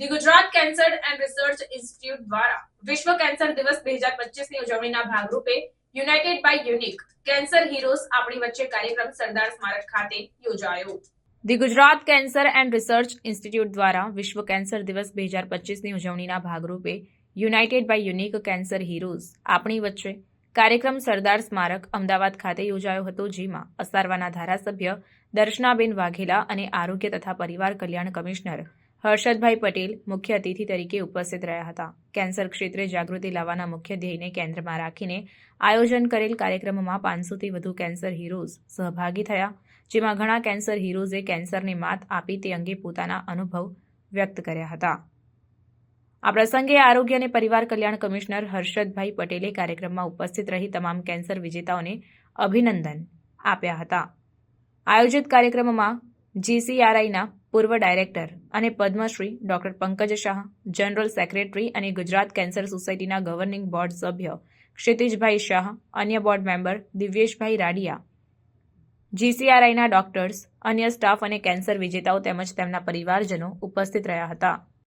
The Gujarat cancer and research institute દ્વારા વિશ્વ cancer દિવસ બે હજાર પચીસની ઉજવણીના ભાગરૂપે united by unique cancer heroes આપણી વચ્ચે કાર્યક્રમ સરદાર સ્મારક ખાતે યોજાયો. The Gujarat cancer and research institute દ્વારા વિશ્વ કેન્સર દિવસ બે હજાર પચીસની ઉજવણીના ભાગરૂપે united by unique cancer heroes આપણી વચ્ચે કાર્યક્રમ સરદાર સ્મારક અમદાવાદ ખાતે યોજાયો હતો, જેમાં અસારવાના ધારાસભ્ય દર્શનાબેન વાઘેલા અને આરોગ્ય તથા પરિવાર કલ્યાણ કમિશનર હર્ષદભાઈ પટેલ મુખ્ય અતિથિ તરીકે ઉપસ્થિત રહ્યા હતા. કેન્સર ક્ષેત્રે જાગૃતિ લાવવાના મુખ્ય ધ્યેયને કેન્દ્રમાં રાખીને આયોજન કરેલ કાર્યક્રમમાં પાંચસોથી વધુ કેન્સર હીરોઝ સહભાગી થયા, જેમાં ઘણા કેન્સર હીરોઝે કેન્સરને માત આપી તે અંગે પોતાના અનુભવ વ્યક્ત કર્યા હતા. આ પ્રસંગે આરોગ્ય અને પરિવાર કલ્યાણ કમિશનર હર્ષદભાઈ પટેલે કાર્યક્રમમાં ઉપસ્થિત રહી તમામ કેન્સર વિજેતાઓને અભિનંદન આપ્યા હતા. આયોજિત કાર્યક્રમમાં જીસીઆરઆઈના પૂર્વ ડાયરેક્ટર અને Padmashri doctor Pankaj Shah, general secretary અને ગુજરાત કેન્સર સોસાયટીના ગવર્નિંગ બોર્ડ સભ્ય ક્ષિતિજભાઈ શાહ, અન્ય બોર્ડ મેમ્બર દિવ્યેશભાઈ રાડિયા. જીસીઆરઆઈના ડોક્ટર્સ અન્ય સ્ટાફ અને કેન્સર વિજેતાઓ તેમજ તેમના પરિવારજનો ઉપસ્થિત રહ્યા હતા.